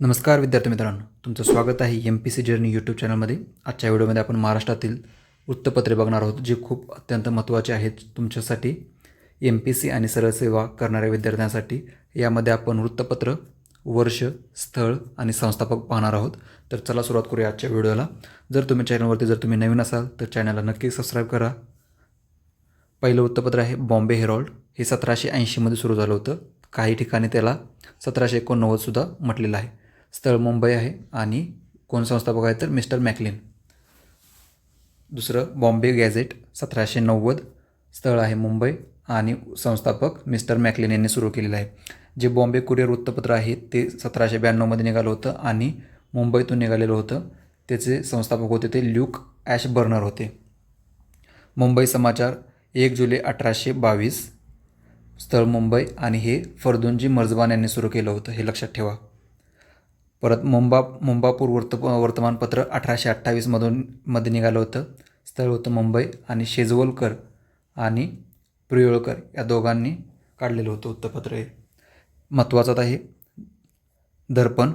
नमस्कार विद्यार्थी मित्रांनो तुमचं स्वागत आहे M P C journey YouTube चॅनलमध्ये आजच्या व्हिडिओमध्ये आपण महाराष्ट्रातील वृत्तपत्रे बघणार आहोत जे खूप अत्यंत महत्त्वाचे आहेत तुमच्यासाठी. एम पी सी आणि सरळ सेवा करणाऱ्या विद्यार्थ्यांसाठी यामध्ये आपण वृत्तपत्र वर्ष स्थळ आणि संस्थापक पाहणार आहोत. तर चला सुरुवात करूया आजच्या व्हिडिओला. जर तुम्ही चॅनलवरती जर तुम्ही नवीन असाल तर चॅनलला नक्की सबस्क्राईब करा. पहिलं वृत्तपत्र आहे बॉम्बे हेरॉल्ड. हे सतराशे ऐंशीमध्ये सुरू झालं होतं. काही ठिकाणी त्याला सतराशे एकोणनव्वदसुद्धा म्हटलेलं आहे. स्थळ मुंबई आहे आणि कोण संस्थापक आहे तर मिस्टर मॅकलिन. दुसरं बॉम्बे गॅझेट सतराशे नव्वद स्थळ आहे मुंबई आणि संस्थापक मिस्टर मॅकलिन यांनी सुरू केलेलं आहे. जे बॉम्बे कुरिअर वृत्तपत्र आहे ते सतराशे ब्याण्णवमध्ये निघालं होतं आणि मुंबईतून निघालेलं होतं. त्याचे संस्थापक होते ते ल्यूक ॲश बर्नर होते. मुंबई समाचार एक जुलै अठराशे बावीस. स्थळ मुंबई आणि हे फरदुनजी मर्जवान यांनी सुरू केलं होतं हे लक्षात ठेवा. परत मुंबा मुंबापूर वर्त वर्तमानपत्र अठराशे अठ्ठावीसमधून मध्ये निघालं होतं. स्थळ होतं मुंबई आणि शेजवलकर आणि प्रियोळकर या दोघांनी काढलेलं होतं वृत्तपत्र हे. महत्त्वाचं आहे दर्पण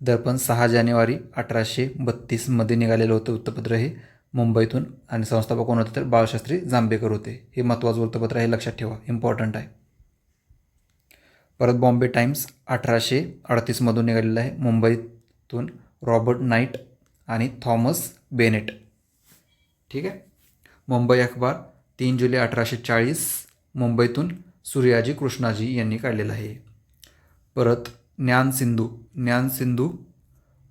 दर्पण सहा जानेवारी अठराशे बत्तीसमध्ये निघालेलं होतं वृत्तपत्र हे. मुंबईतून आणि संस्थापक कोण होते तर बाळशास्त्री जांभेकर होते. हे महत्त्वाचं वृत्तपत्र आहे लक्षात ठेवा. इम्पॉर्टंट आहे. परत बॉम्बे टाइम्स अठराशे अडतीसमधून निघालेलं आहे. मुंबईतून रॉबर्ट नाईट आणि थॉमस बेनेट. ठीक आहे? मुंबई अखबार तीन जुलै अठराशे चाळीस मुंबईतून सूर्याजी कृष्णाजी यांनी काढलेलं आहे. परत ज्ञान सिंधू ज्ञान सिंधू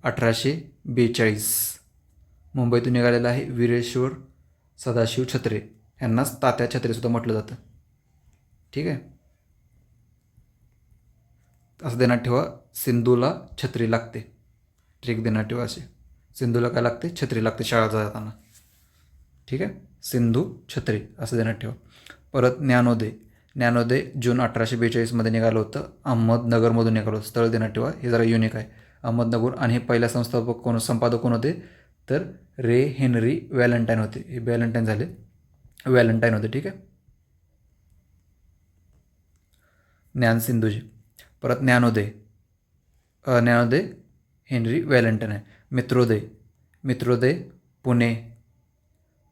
अठराशे बेचाळीस. मुंबईतून निघालेलं आहे वीरेश्वर सदाशिव छत्रे. यांनाच तात्या छत्रेसुद्धा म्हटलं जातं. ठीक आहे? असं देण्यात ठेवा. सिंधूला छत्री लागते. म्हणजे ट्रिक देण्यात ठेवा असे सिंधूला काय लागते? छत्री लागते शाळा जाताना. ठीक आहे? सिंधू छत्री असं देण्यात ठेवा. परत ज्ञानोदय. ज्ञानोदय जून अठराशे बेचाळीसमध्ये निघालं होतं. अहमदनगरमधून निघालं होतं. स्थळ देण्यात ठेवा. हे जरा युनिक आहे. अहमदनगर आणि हे पहिल्या संस्थापक कोण? संपादक कोण होते? तर रे हेनरी व्हॅलेंटाईन होते. हे व्हॅलेंटाईन झाले. व्हॅलेंटाईन होते. ठीक आहे? ज्ञान सिंधूजी. परत ज्ञानोदय. ज्ञानोदय हेनरी व्हॅलेंटन आहे. मित्रोदय. मित्रोदय पुणे.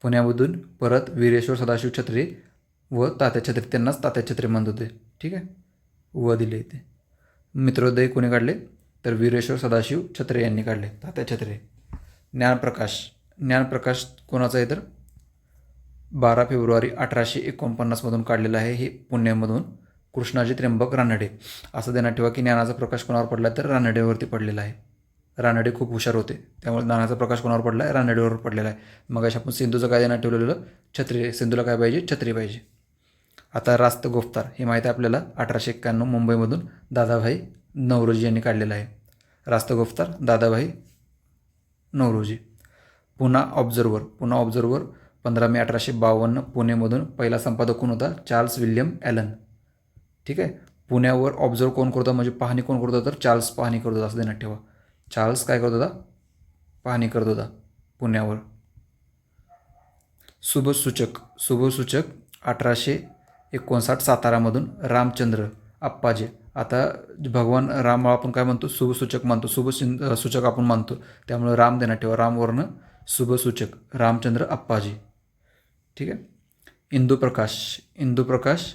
पुण्यामधून परत वीरेश्वर सदाशिव छत्रे व तात्या छत्रे त्यांनाच तात्या छत्रे म्हणत होते. ठीक आहे? व दिले इथे. मित्रोदय कोणी काढले? तर वीरेश्वर सदाशिव छत्रे यांनी काढले. तात्या छत्रे. ज्ञानप्रकाश. ज्ञानप्रकाश कोणाचा आहे तर? बारा फेब्रुवारी अठराशे एकोणपन्नासमधून काढलेलं आहे. हे पुण्यामधून कृष्णाजी त्र्यंबक रानडे. असं देण्यात ठेवा की ज्ञानाचा प्रकाश कोणावर पडला तर रानडेवरती पडलेला आहे. रानडे खूप हुशार होते. त्यामुळे ज्ञानाचा प्रकाश कोणावर पडला? आहे रानडेवर पडलेला आहे. मग अशा आपण सिंधूचं काय देण्यात ठेवलेलं छत्री. सिंधूला काय पाहिजे? छत्री पाहिजे. आता रास्त गोफ्तार. हे माहिती आहे आपल्याला अठराशे एक्क्याण्णव मुंबईमधून दादाभाई नवरोजी यांनी काढलेलं आहे. रास्त गोफ्तार दादाभाई नवरोजी. पुन्हा ऑब्झर्वर पुन्हा ऑब्झर्वर पंधरा मे अठराशे बावन्न पुणेमधून पहिला संपादक कोण होता? Charles William Allen. ठीक आहे? पुण्यावर ऑब्झर्व कोण करतो? म्हणजे पाहणी कोण करत? होता तर चार्ल्स पाहणी करत होता असं देण्यात ठेवा. चार्ल्स काय करत होता? पाहणी करत होता पुण्यावर. शुभसूचक शुभसूचक अठराशे एकोणसाठ सातारामधून रामचंद्र आप्पाजे आता भगवान राम आपण काय म्हणतो? शुभसूचक मानतो शुभ सूचक आपण मानतो त्यामुळे राम देण्यात ठेवा. रामवर्ण शुभसूचक रामचंद्र आप्पाजी ठीक आहे? इंदुप्रकाश इंदुप्रकाश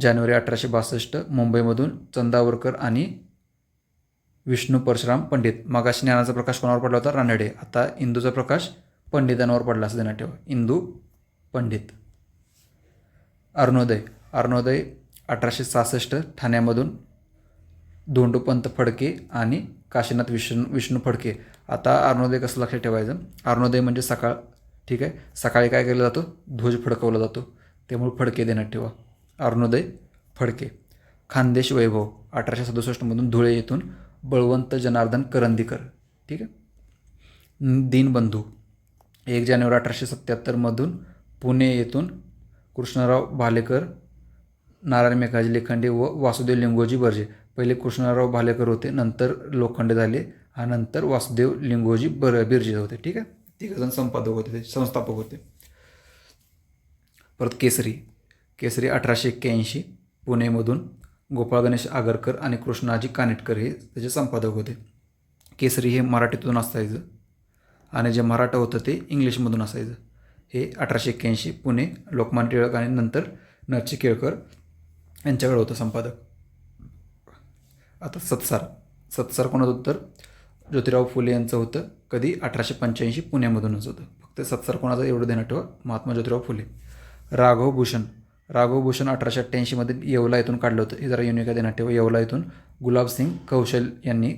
जानेवारी अठराशे बासष्ट मुंबईमधून चंदावरकर आणि विष्णू परशुराम पंडित. मागाशी ज्ञानाचा प्रकाश कोणावर पडला होता? रानडे. आता इंदूचा प्रकाश पंडितांवर पडला असं देण्यात ठेवा इंदू पंडित. अरुणोदय. अरुणोदय अठराशे सहासष्ट ठाण्यामधून धोंडोपंत फडके आणि काशीनाथ विष्णू विष्णू फडके. आता अरुणोदय कसं लक्षात ठेवायचं? अरुणोदय म्हणजे सकाळ. ठीक आहे? सकाळी काय केलं जातो? ध्वज फडकवला जातो. त्यामुळे फडके देण्यात ठेवा. अरुणोदय फडके खानदेश वैभव अठराशे सदुसष्टमधून धुळे येथून बळवंत जनार्दन करंदीकर ठीक आहे? दीनबंधू एक जानेवारी अठराशे सत्त्याहत्तरमधून पुणे येथून कृष्णराव भालेकर नारायण मेघाजी लेखंडे व वासुदेव लिंगोजी बर्जे. पहिले कृष्णराव भालेकर होते नंतर लोखंडे झाले आणि नंतर वासुदेव लिंगोजी बर बिर्जे होते ठीक आहे? तिघजण संपादक होते ते संस्थापक होते. परत केसरी. केसरी अठराशे एक्क्याऐंशी पुणेमधून गोपाळ गणेश आगरकर आणि कृष्णाजी कानेटकर हे त्याचे संपादक होते. केसरी हे मराठीतून असायचं आणि जे मराठा होतं ते इंग्लिशमधून असायचं. हे अठराशे एक्क्याऐंशी पुणे लोकमान्य टिळक आणि नंतर नरची केळकर यांच्याकडे होतं संपादक. आता सत्सार. सत्सार कोणाचं होतं तर ज्योतिराव फुले यांचं होतं. कधी? अठराशे पंच्याऐंशी पुण्यामधूनच होतं. फक्त सत्सार कोणाचं एवढं देण्यात ठेवा. महात्मा ज्योतिराव फुले. राघव भूषण. राघव भूषण अठराशे अठ्ठ्याऐंशीमध्ये येवला इथून काढलं होतं. हे जरा युनिका देण्यात ठेवा. येवला इथून गुलाबसिंग कौशल यांनी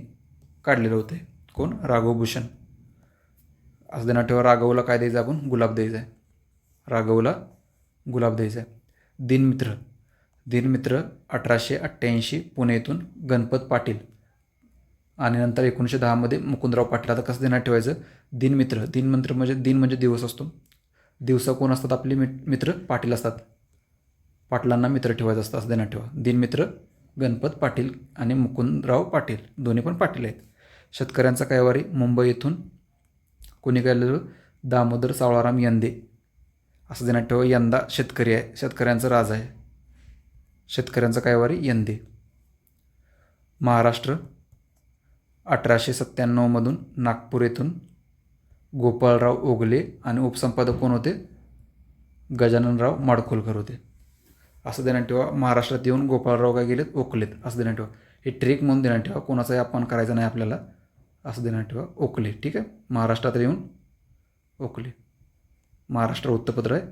काढलेलं होतं. कोण? राघव भूषण. असं देण्यात ठेवा. राघवला काय द्यायचं आपण? गुलाब द्यायचा आहे राघवला गुलाब द्यायचा आहे दिनमित्र. दिनमित्र अठराशे अठ्ठ्याऐंशी पुणे इथून गणपत पाटील. आणि नंतर एकोणीसशे दहामध्ये मुकुंदराव पाटील. आता कसं देण्यात ठेवायचं? दिनमित्र. दिनमंत्र म्हणजे दिन म्हणजे दिवस असतो. दिवसा कोण असतात? आपले मित मित्र पाटील असतात. पाटलांना मित्र ठेवायचं असतं असं देण्यात ठेवा. दिनमित्र गणपत पाटील आणि मुकुंदराव पाटील दोन्ही पण पाटील आहेत. शेतकऱ्यांचा कैवारी मुंबई येथून कोणी गेलेलं दामोदर सावळाराम यंदे. असं देण्यात ठेवा यंदा शेतकरी आहे शेतकऱ्यांचा राजा आहे. शेतकऱ्यांचा कैवारी यंदे. महाराष्ट्र अठराशे सत्त्याण्णवमधून नागपूर येथून गोपाळराव ओगले आणि उपसंपादक कोण होते? गजाननराव माडखोलकर होते. असं देण्यात ठेवा. महाराष्ट्रात येऊन गोपाळराव काय गेलेत ओकलेत असं देण्यात ठेवा. हे ट्रेक म्हणून देण्यात ठेवा. कोणाचाही अपमान करायचा नाही आपल्याला असं देण्यात ठेवा. ओकले ठीक आहे? महाराष्ट्रात येऊन ओकले. महाराष्ट्र वृत्तपत्र आहे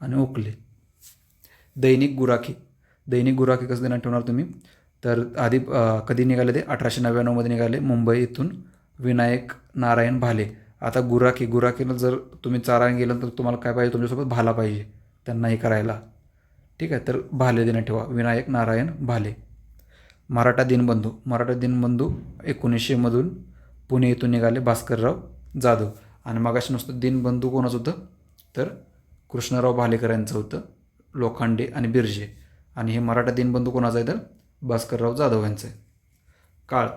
आणि ओकले. दैनिक गुराखी. दैनिक गुराखी कसं देण्यात ठेवणार तुम्ही? तर आधी कधी निघाले ते? अठराशे नव्याण्णवमध्ये निघाले. मुंबई इथून विनायक नारायण भाले. आता गुराखी गुराखीनं जर तुम्ही चारायला गेलं तर तुम्हाला काय पाहिजे? तुमच्यासोबत भाला पाहिजे. त्यांना हे करायला. ठीक आहे तर भाले देण्यात ठेवा. विनायक नारायण भाले. मराठा दिनबंधू. मराठा दिनबंधू एकोणीसशेमधून पुणे येथून निघाले भास्करराव जाधव. आणि मगाशी नुसतं दिनबंधू कोणाचं होतं? तर कृष्णराव भालेकर यांचं होतं लोखंडे आणि बिर्जे. आणि हे मराठा दिनबंधू कोणाचं आहे तर? भास्करराव जाधव यांचं आहे. काळ.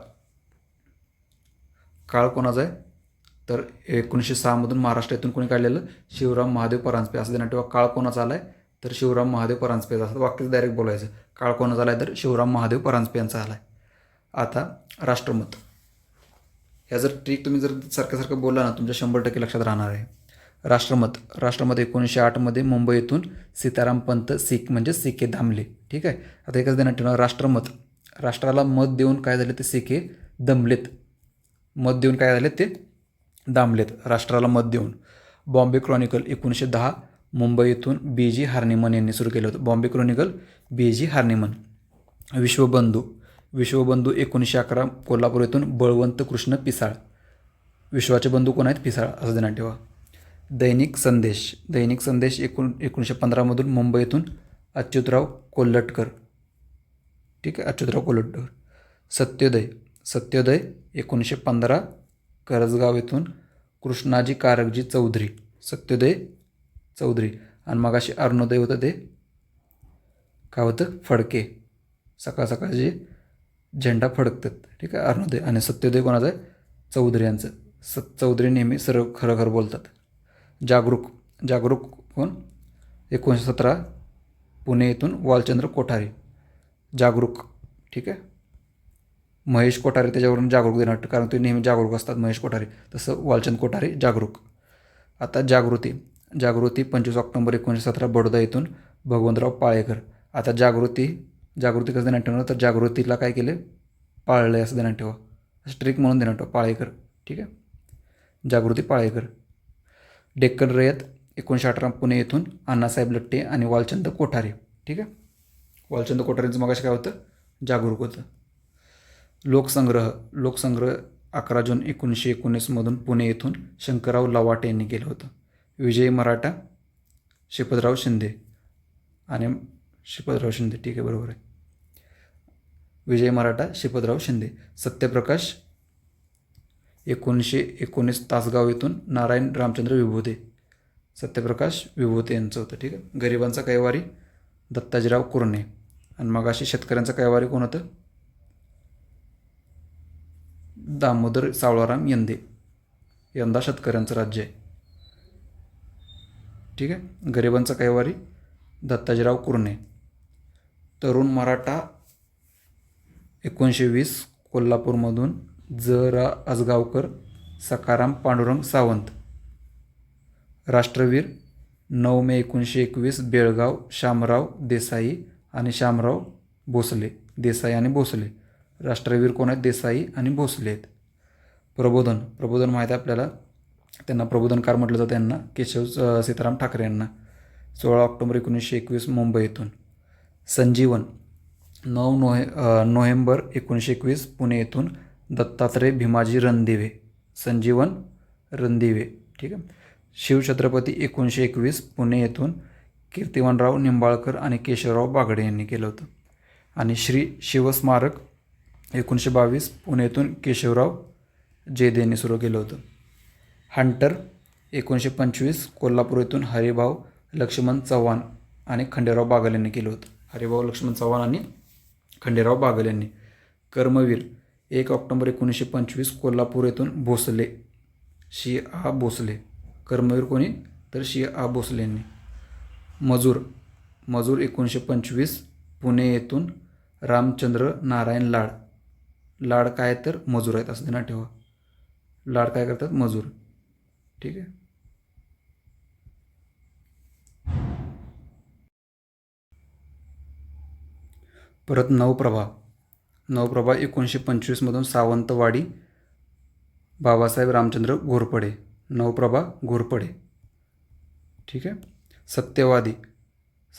काळ कोणाचा आहे? तर एकोणीसशे सहामधून महाराष्ट्रातून कोणी काढलेलं? शिवराम महादेव परांजपे. असं देण्यात ठेवा. काळ कोणाचा आला आहे तर शिवराम महादेव परांजपे असं वाक्यच डायरेक्ट बोलायचं. काळ कोणाचा आला आहे तर शिवराम महादेव परांजपे यांचा आला आहे आता राष्ट्रमत. ह्या जर ट्रिक तुम्ही जर सारखं सारखं बोलला ना तुमच्या शंभर टक्के लक्षात राहणार आहे. राष्ट्रमत. राष्ट्रमत एकोणीसशे आठमध्ये मुंबई येथून सीताराम पंत सिख म्हणजे सिके दामले ठीक आहे? आता एकच देण्यात ठेवणार. राष्ट्रमत. राष्ट्राला मत देऊन काय झाले ते सिके दमलेत. मत देऊन काय झाले ते दामलेत. राष्ट्राला मत देऊन. बॉम्बे क्रॉनिकल एकोणीसशे दहा मुंबई येथून बी जी हार्निमन यांनी सुरू केलं होतं. बॉम्बे क्रॉनिकल बी जी हार्निमन. विश्वबंधू विश्वबंधू एकोणीसशे अकरा कोल्हापूर येथून बळवंत कृष्ण पिसाळ. विश्वाचे बंधू कोण आहेत? पिसाळ असं देण्यात ठेवा. दैनिक संदेश. दैनिक संदेश एकोण एकोणीसशे पंधरामधून मुंबई येथून अच्युतराव कोल्हटकर. ठीक आहे? अच्युतराव कोल्हटकर. सत्योदय. सत्योदय एकोणीसशे पंधरा करजगाव येथून कृष्णाजी कारकजी चौधरी. सत्योदय चौधरी. आणि मगाशी अरुणोदय होतं ते. काय होतं? फडके. सकाळ सकाळ जे झेंडा फडकतात. ठीक आहे? अरुणोदय आणि सत्योदय कोणाचं आहे? चौधरी यांचं स चौधरी नेहमी सर्व खरं खरं बोलतात. जागरूक. जागरूक कोण? एकोणीसशे सतरा पुणे येथून वालचंद्र कोठारी. जागरूक. ठीक आहे? महेश कोठारे त्याच्यावरून जागरूक देणार. कारण ते नेहमी जागरूक असतात महेश कोठारे. तसं वालचंद कोठारे जागरूक. आता जागृती. जागृती पंचवीस ऑक्टोबर एकोणीसशे सतरा बडोदा येथून भगवंतराव पाळेकर. आता जागृती जागृती कसं देण्यात ठेवणार? तर जागृतीला काय केले? पाळलं असं देण्यात ठेवा. स्ट्रिक म्हणून देण्यात ठेवा. पाळेकर. ठीक आहे? जागृती पाळेकर. डेक्कन रयत एकोणीसशे अठरा पुणे येथून अण्णासाहेब लट्टे आणि वालचंद कोठारे. ठीक आहे? वालचंद कोठारेंचं मगाशी काय होतं? जागरूक होतं. लोकसंग्रह लोकसंग्रह अकरा जून एकोणीसशे एकोणीसमधून पुणे येथून शंकरराव लवाटे यांनी केलं होतं. विजय मराठा शिपदराव शिंदे. आणि शिपदराव शिंदे ठीक आहे बरोबर आहे. विजय मराठा शिपदराव शिंदे. सत्यप्रकाश एकोणीसशे एकोणीस तासगाव येथून नारायण रामचंद्र विभूते. सत्यप्रकाश विभूते यांचं होतं ठीक आहे. गरिबांचा कैवारी दत्ताजीराव कुरणे. आणि मगाशी शेतकऱ्यांचा कैवारी कोण होतं? दामोदर सावळाराम यंदे. यंदा शेतकऱ्यांचं राज्य आहे. ठीक आहे? गरिबांचा कैवारी दत्ताजीराव कुरणे. तरुण मराठा एकोणीसशे वीस कोल्हापूरमधून ज रा आजगावकर सकाराम पांडुरंग सावंत. राष्ट्रवीर नऊ मे एकोणीसशे एकवीस बेळगाव शामराव देसाई आणि शामराव भोसले. देसाई आणि भोसले. राष्ट्रवीर कोण आहेत? देसाई आणि भोसले आहेत. प्रबोधन. प्रबोधन माहीत आहे आपल्याला? त्यांना प्रबोधनकार म्हटलं जातं त्यांना केशव सीताराम ठाकरे यांना. सोळा ऑक्टोबर एकोणीसशे एकवीस मुंबई येथून संजीवन नऊ नोहे नोव्हेंबर एकोणीसशे एकवीस पुणे येथून दत्तात्रय भीमाजी रणदिवे. संजीवन रणदिवे ठीक आहे. शिवछत्रपती एकोणीसशे एकवीस पुणे येथून कीर्तिवनराव निंबाळकर आणि केशवराव बागडे यांनी केलं होतं. आणि श्री शिवस्मारक एकोणीसशे बावीस पुणे येथून केशवराव जेदे यांनी सुरू केलं होतं. हंटर एकोणीसशे पंचवीस कोल्हापूर येथून हरिभाऊ लक्ष्मण चव्हाण आणि खंडेराव बागल यांनी केलं होतं. हरिभाऊ लक्ष्मण चव्हाण आणि खंडेराव बागल यांनी. कर्मवीर एक ऑक्टोबर एकोणीसशे पंचवीस कोल्हापूर येथून भोसले. शी आ. भोसले. कर्मवीर कोणी? तर शी आ. भोसले यांनी. मजूर मजूर एकोणीसशे पंचवीस पुणे येथून रामचंद्र नारायण लाड. लाड काय तर मजूर आहेत असं त्यांना ठेवा. लाड काय करतात? मजूर. ठीक आहे. परत नवप्रभा. नवप्रभा एकोणीसशे पंचवीसमधून सावंतवाडी. बाबासाहेब रामचंद्र घोरपडे. नवप्रभा घोरपडे. ठीक आहे. सत्यवादी.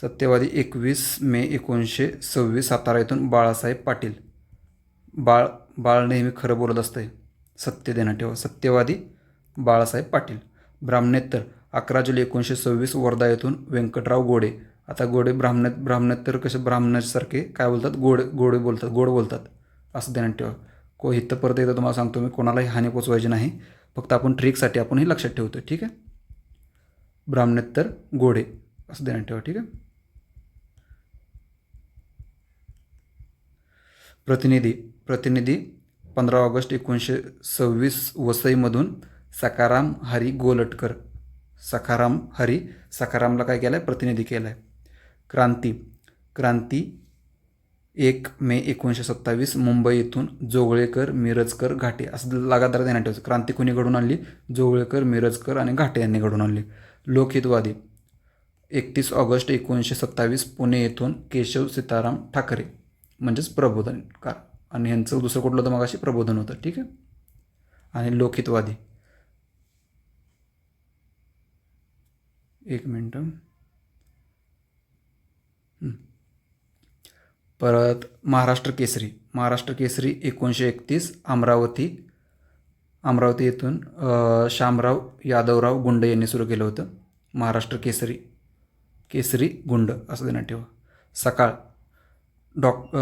सत्यवादी एकवीस मे एकोणीसशे सव्वीस सातारा येथून बाळासाहेब पाटील. बाळ बाळ नेहमी खरं बोलत असते सत्य देणं ठेवा. सत्यवादी बाळासाहेब पाटील ब्राह्मणेत्तर अकरा जुलै एकोणीसशे सव्वीस वर्धा येथून व्यंकटराव गोडे. आता गोडे ब्राह्मण ब्राह्मणेत्तर कसे ब्राह्मणासारखे काय बोलतात? गोड गोडे बोलतात गोड बोलतात. असं ध्यानात ठेवा. को इथं परत एकदा तुम्हाला सांगतो मी कोणालाही हानी पोचवायची नाही. फक्त आपण ट्रिकसाठी आपण हे लक्षात ठेवतो ठीक आहे? ब्राह्मणेत्तर गोडे. असं ध्यानात ठेवा ठीक आहे? प्रतिनिधी प्रतिनिधी पंधरा ऑगस्ट एकोणीसशे सव्वीस वसईमधून सखाराम हरी गोलटकर. सखाराम हरी सखारामला काय केलं आहे प्रतिनिधी केलं आहे क्रांती. क्रांती एक मे एकोणीसशे सत्तावीस मुंबई येथून जोगळेकर मिरजकर घाटे. असं लगातार त्यांना ठेवायचं. क्रांती कोणी घडून आणली? जोगळेकर मिरजकर आणि घाटे यांनी घडून आणली. लोकहितवादी. एकतीस ऑगस्ट एकोणीसशे सत्तावीस पुणे येथून केशव सीताराम ठाकरे. म्हणजेच प्रबोधनकार. आणि यांचं दुसरं कुठलं होतं मगाशी? प्रबोधन होतं. ठीक आहे? आणि लोकहितवादी. एक मिनटं. परत महाराष्ट्र केसरी. महाराष्ट्र केसरी एकोणीसशे एकतीस अमरावती. अमरावती येथून शामराव यादवराव गुंड यांनी सुरू केलं होतं. महाराष्ट्र केसरी. केसरी गुंड असं देण्यात ठेवा. सकाळ. डॉक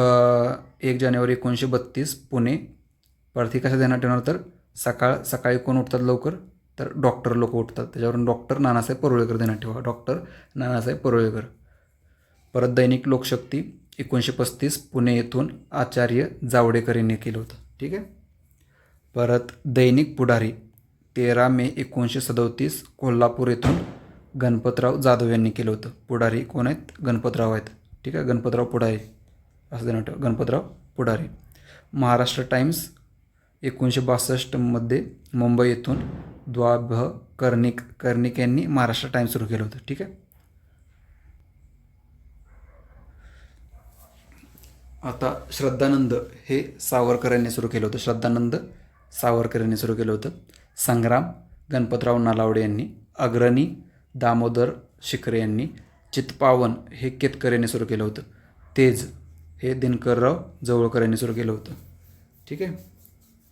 एक जानेवारी एकोणीसशे बत्तीस पुणे. परत ही कसं देण्यात ठेवणार तर? सकाळ. सकाळी कोण उठतात लवकर? तर डॉक्टर लोक उठतात. त्याच्यावरून डॉक्टर नानासाहेब परुळेकर देण्यात ठेवा. डॉक्टर नानासाहेब परुळेकर. परत दैनिक लोकशक्ती एकोणीसशे पस्तीस पुणे येथून आचार्य जावडेकर यांनी केलं होतं. ठीक आहे? परत दैनिक पुढारी तेरा मे एकोणीसशे सदोतीस कोल्हापूर येथून गणपतराव जाधव यांनी केलं होतं. पुढारी कोण आहेत? गणपतराव आहेत. ठीक आहे? गणपतराव पुढारी. असं देण्यात ठेवा. गणपतराव पुढारी. महाराष्ट्र टाइम्स एकोणीसशे बासष्टमध्ये मुंबई येथून द्वाभ कर्णिक कर्णिक यांनी महाराष्ट्र टाइम्स सुरू केलं होतं. ठीक आहे? आता श्रद्धानंद हे सावरकर यांनी सुरू केलं होतं. श्रद्धानंद सावरकर यांनी सुरू केलं होतं. संग्राम गणपतराव नालावडे यांनी अग्रणी दामोदर शिखरे यांनी चितपावन हे केतकर यांनी सुरू केलं होतं. तेज हे दिनकरराव जवळकर यांनी सुरू केलं होतं. ठीक आहे?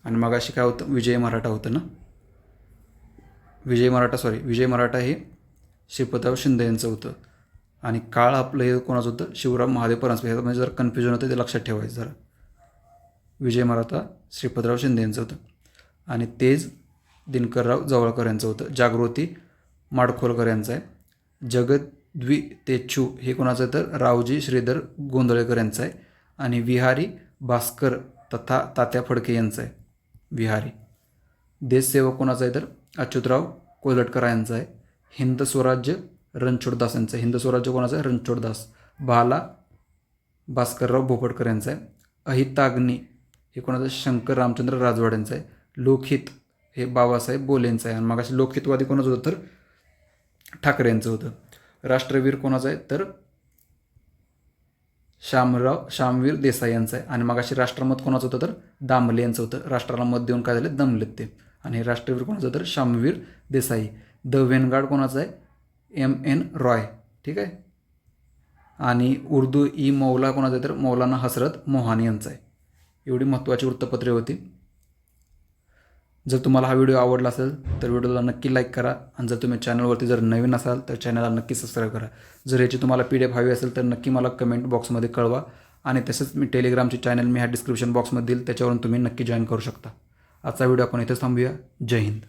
आणि मग अशी काय होतं? विजय मराठा होतं ना? विजय मराठा सॉरी विजय मराठा हे श्रीपतराव शिंदे यांचं होतं. आणि काळ आपलं हे कोणाचं होतं? शिवराम महादेव परांजपे. ह्याचं म्हणजे जर कन्फ्युजन होतं ते लक्षात ठेवायचं जरा. विजय मराठा श्रीपतराव शिंदे यांचं होतं. आणि तेज दिनकरराव जवळकर यांचं होतं. जागृती माडखोलकर यांचं आहे. जगद्वी तेच्छू हे कोणाचं आहे तर? रावजी श्रीधर गोंधळेकर यांचं आहे. आणि विहारी भास्कर तथा तात्या फडके यांचं आहे. विहारी. देशसेवक कोणाचा आहे तर? अच्युतराव कोलटकर यांचं आहे. हिंद स्वराज्य रणछोडदास यांचं आहे. हिंद स्वराज्य कोणाचं आहे? रणछोडदास. भाला भास्करराव भोपटकर यांचं आहे. अहिताग्नी हे कोणाचं शंकर रामचंद्र राजवाड यांचं आहे. लोकहित हे बाबासाहेब बोलेंचं आहे. आणि मग लोकहितवादी कोणाचं होतं? तर ठाकरे यांचं होतं. राष्ट्रवीर कोणाचं आहे? तर श्यामराव श्यामवीर देसाई यांचं आहे. आणि मगाशी राष्ट्रमत कोणाचं होतं? तर दामले यांचं होतं. राष्ट्राला मत देऊन काय झाले? दमलेत ते. आणि राष्ट्रवीर कोणाचं तर? श्यामवीर देसाई. द वेनगार्ड कोणाचं आहे? M N Roy. ठीक आहे? आणि उर्दू ई मौला कोणाचं आहे तर? मौलाना हसरत मोहानी यांचं आहे. एवढी महत्त्वाची वृत्तपत्रे होती. जर तुम्हाला हा व्हिडिओ आवडला असेल तर व्हिडिओला नक्की लाईक करा. आणि जर तुम्ही चॅनलवरती जर नवीन असाल तर चॅनलला नक्की सबस्क्राईब करा. जर याची तुम्हाला पी डी एफ हवी असेल तर नक्की मला कमेंट बॉक्समध्ये कळवा. आणि तसंच मी टेलिग्रामचे चॅनल मी ह्या डिस्क्रिप्शन बॉक्समध्ये देईल त्याच्यावरून तुम्ही नक्की जॉईन करू शकता. आजचा व्हिडिओ आपण इथेच थांबूया. जय हिंद.